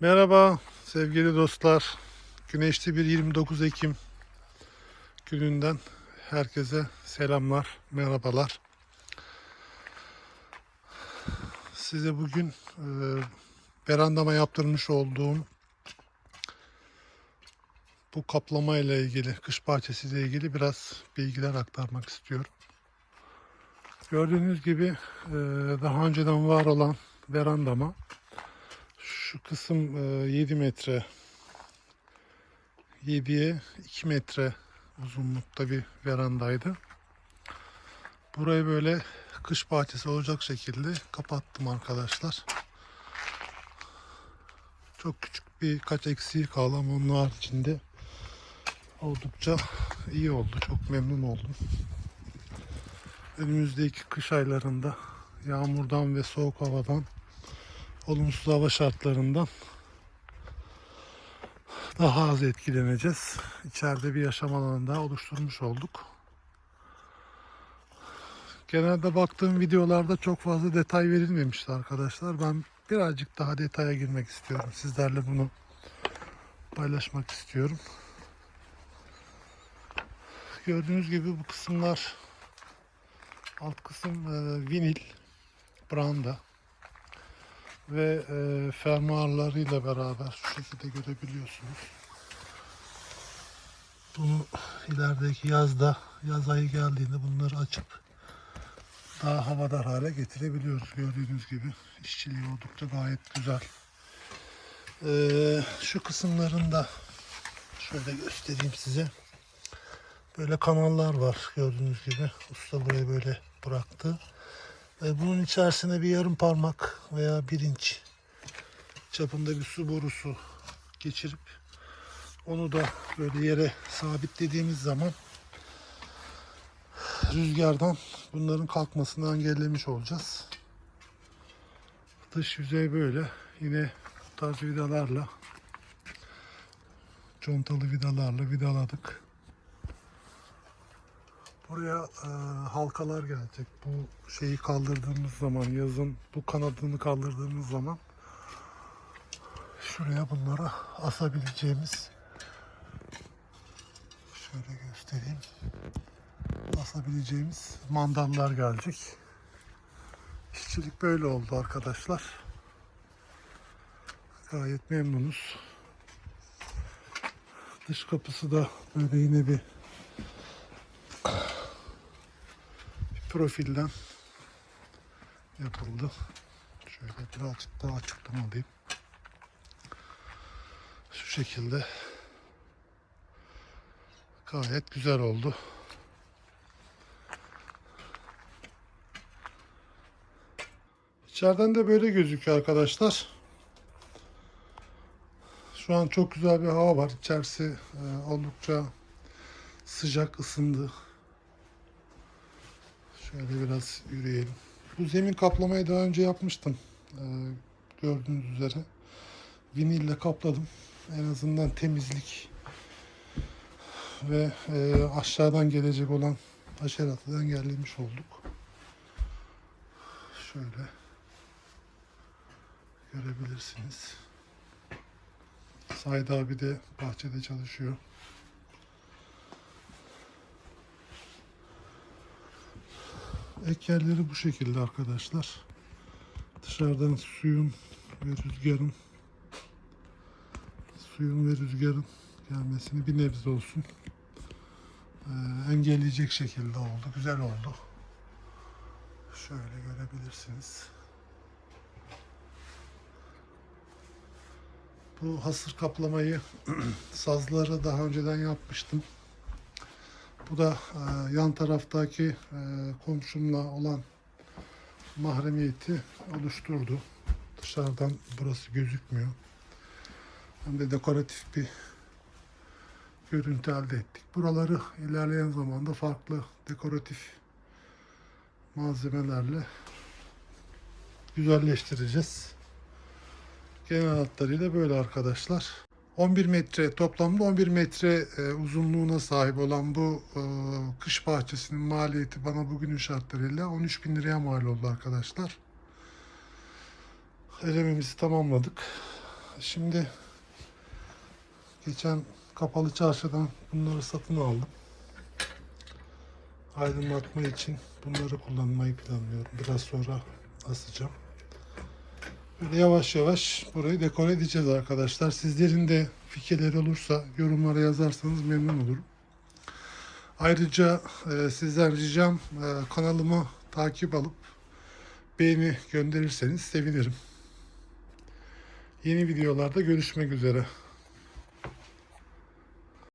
Merhaba sevgili dostlar. Güneşli bir 29 Ekim gününden herkese selamlar, merhabalar. Size bugün e, verandama yaptırmış olduğum bu kaplama ile ilgili, kış bahçesi ile ilgili biraz bilgiler aktarmak istiyorum. Gördüğünüz gibi e, daha önceden var olan verandama şu kısım e, 7 metre 7'ye 2 metre uzunlukta bir verandaydı. Burayı böyle kış bahçesi olacak şekilde kapattım arkadaşlar. Çok küçük birkaç eksiği kaldı ama onun haricinde oldukça iyi oldu. Çok memnun oldum. Önümüzdeki kış aylarında yağmurdan ve soğuk havadan olumsuz hava şartlarından daha az etkileneceğiz. İçeride bir yaşam alanı daha oluşturmuş olduk. Genelde baktığım videolarda çok fazla detay verilmemişti arkadaşlar. Ben birazcık daha detaya girmek istiyorum. Sizlerle bunu paylaşmak istiyorum. Gördüğünüz gibi bu kısımlar alt kısım e, vinil branda ve e, fermuarlarıyla beraber şu şekilde görebiliyorsunuz. Bunu ilerideki yazda, yaz ayı geldiğinde bunları açıp daha havadar hale getirebiliyoruz. Gördüğünüz gibi işçiliği oldukça gayet güzel. Ee, şu kısımlarında şöyle göstereyim size. Böyle kanallar var gördüğünüz gibi. Usta burayı böyle bıraktı. Bunun içerisine bir yarım parmak veya bir inç çapında bir su borusu geçirip onu da böyle yere sabitlediğimiz zaman rüzgardan bunların kalkmasını engellemiş olacağız. Dış yüzey böyle. Yine bu tarz vidalarla contalı vidalarla vidaladık. Buraya e, halkalar gelecek. Bu şeyi kaldırdığımız zaman yazın bu kanadını kaldırdığımız zaman şuraya bunları asabileceğimiz şöyle göstereyim asabileceğimiz mandallar gelecek. İşçilik böyle oldu arkadaşlar. Gayet memnunuz. Dış kapısı da böyle yine bir profilden yapıldı. Şöyle birazcık daha açıktan alayım. Şu şekilde gayet güzel oldu. İçeriden de böyle gözüküyor arkadaşlar. Şu an çok güzel bir hava var. İçerisi e, oldukça sıcak ısındı. Şöyle biraz yürüyelim. Bu zemin kaplamayı daha önce yapmıştım. Ee, gördüğünüz üzere. Vinille kapladım. En azından temizlik ve e, aşağıdan gelecek olan haşeratı engellemiş olduk. Şöyle görebilirsiniz. Said abi de bahçede çalışıyor. Ek yerleri bu şekilde arkadaşlar. Dışarıdan suyun ve rüzgarın suyun ve rüzgarın gelmesini bir nebze olsun e, engelleyecek şekilde oldu. Güzel oldu. Şöyle görebilirsiniz. Bu hasır kaplamayı sazları daha önceden yapmıştım. Bu da e, yan taraftaki e, komşumla olan mahremiyeti oluşturdu. Dışarıdan burası gözükmüyor. Hem de dekoratif bir görüntü elde ettik. Buraları ilerleyen zamanda farklı dekoratif malzemelerle güzelleştireceğiz. Genel hatlarıyla böyle arkadaşlar. 11 metre toplamda 11 metre e, uzunluğuna sahip olan bu e, kış bahçesinin maliyeti bana bugünün şartlarıyla 13 bin liraya mal oldu arkadaşlar. Ödememizi tamamladık. Şimdi geçen kapalı çarşıdan bunları satın aldım. Aydınlatma için bunları kullanmayı planlıyorum. Biraz sonra asacağım. Böyle yavaş yavaş burayı dekore edeceğiz arkadaşlar. Sizlerin de fikirleri olursa yorumlara yazarsanız memnun olurum. Ayrıca e, sizden ricam e, kanalımı takip alıp beğeni gönderirseniz sevinirim. Yeni videolarda görüşmek üzere.